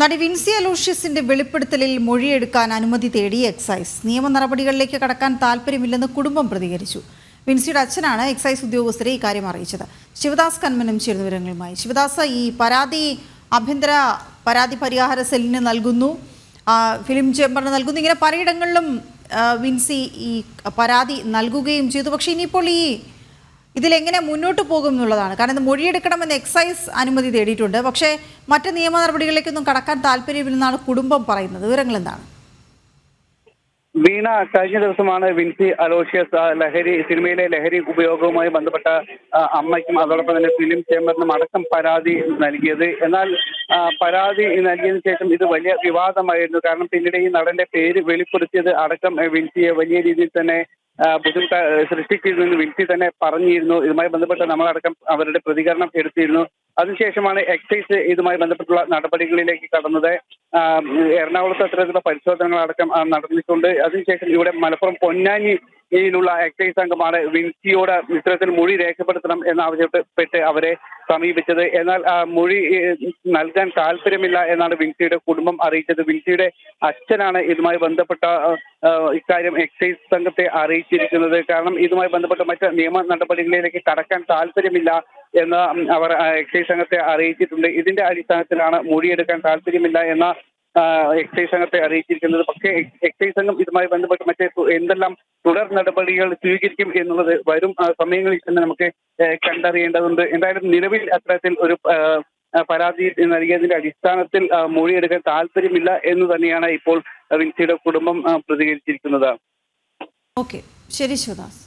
നടി വിൻസി അലോഷ്യസിന്റെ വെളിപ്പെടുത്തലിൽ മൊഴിയെടുക്കാൻ അനുമതി തേടി എക്സൈസ്. നിയമ നടപടികളിലേക്ക് കടക്കാൻ താല്പര്യമില്ലെന്ന് കുടുംബം പ്രതികരിച്ചു. വിൻസിയുടെ അച്ഛനാണ് എക്സൈസ് ഉദ്യോഗസ്ഥരെ ഇക്കാര്യം അറിയിച്ചത്. ശിവദാസ് കന്മനം ചേർന്ന വിവരങ്ങളുമായി. ശിവദാസ് ഈ പരാതി ആഭ്യന്തര പരാതി പരിഹാര സെല്ലിന് നൽകുന്നു. ഫിലിം ചേംബറിന് നൽകുന്നു. ഇങ്ങനെ പലയിടങ്ങളിലും വിൻസി ഈ പരാതി നൽകുകയും ചെയ്തു. പക്ഷേ ഇനിയിപ്പോൾ ഈ ഇതിലെങ്ങനെ മുന്നോട്ട് പോകും എന്നുള്ളതാണ്. കാരണം ഇത് മൊഴിയെടുക്കണമെന്ന് എക്സൈസ് അനുമതി തേടിയിട്ടുണ്ട്. പക്ഷേ മറ്റ് നിയമ നടപടികളിലേക്കൊന്നും കടക്കാൻ താല്പര്യമില്ലെന്നാണ് കുടുംബം പറയുന്നത്. വിവരങ്ങൾ എന്താണ്? വീണ കഴിഞ്ഞ ദിവസമാണ് വിൻസി അലോഷ്യസ് ലഹരി സിനിമയിലെ ലഹരി ഉപയോഗവുമായി ബന്ധപ്പെട്ട അമ്മയ്ക്കും അതോടൊപ്പം തന്നെ ഫിലിം ചേംബറിനും അടക്കം പരാതി നൽകിയത്. എന്നാൽ പരാതി നൽകിയതിനു ശേഷം ഇത് വലിയ വിവാദമായിരുന്നു. കാരണം പിന്നീട് ഈ നടന്റെ പേര് വെളിപ്പെടുത്തിയത് അടക്കം വിൻസിയെ വലിയ രീതിയിൽ തന്നെ ബുദ്ധിമുട്ട് സൃഷ്ടിച്ചിരുന്നു വിൽസി തന്നെ പറഞ്ഞിരുന്നു. ഇതുമായി ബന്ധപ്പെട്ട് നമ്മളടക്കം അവരുടെ പ്രതികരണം എടുത്തിരുന്നു. അതിനുശേഷമാണ് എക്സൈസ് ഇതുമായി ബന്ധപ്പെട്ടുള്ള നടപടികളിലേക്ക് കടന്നത്. എറണാകുളത്ത് അത്തരത്തിലുള്ള പരിശോധനകളടക്കം നടന്നിട്ടുണ്ട്. അതിനുശേഷം ഇവിടെ മലപ്പുറം പൊന്നാനിയിലുള്ള എക്സൈസ് സംഘമാണ് വിൻസിയോട് ഇത്തരത്തിൽ മൊഴി രേഖപ്പെടുത്തണം എന്നാവശ്യപ്പെട്ട് അവരെ സമീപിച്ചത്. എന്നാൽ മൊഴി നൽകാൻ താല്പര്യമില്ല എന്നാണ് വിൻസിയുടെ കുടുംബം അറിയിച്ചത്. വിൻസിയുടെ അച്ഛനാണ് ഇതുമായി ബന്ധപ്പെട്ട ഇക്കാര്യം എക്സൈസ് സംഘത്തെ അറിയിച്ചിരിക്കുന്നത്. കാരണം ഇതുമായി ബന്ധപ്പെട്ട മറ്റ് നിയമ നടപടികളിലേക്ക് കടക്കാൻ താല്പര്യമില്ല എന്ന് അവർ എക്സൈസ് സംഘത്തെ അറിയിച്ചിട്ടുണ്ട്. ഇതിന്റെ അടിസ്ഥാനത്തിലാണ് മൊഴിയെടുക്കാൻ താല്പര്യമില്ല എന്ന എക്സൈസ് സംഘത്തെ അറിയിച്ചിരിക്കുന്നത്. പക്ഷേ എക്സൈസ് സംഘം ഇതുമായി ബന്ധപ്പെട്ട് മറ്റേ എന്തെല്ലാം തുടർ നടപടികൾ സ്വീകരിക്കും എന്നുള്ളത് വരും സമയങ്ങളിൽ തന്നെ നമുക്ക് കണ്ടറിയേണ്ടതുണ്ട്. എന്തായാലും നിലവിൽ അത്തരത്തിൽ ഒരു പരാതി നൽകിയതിന്റെ അടിസ്ഥാനത്തിൽ മൊഴിയെടുക്കാൻ താല്പര്യമില്ല എന്ന് തന്നെയാണ് ഇപ്പോൾ വിൻസിയുടെ കുടുംബം പ്രതികരിച്ചിരിക്കുന്നത്. ഓക്കെ. ശരി ശിവദാസ്.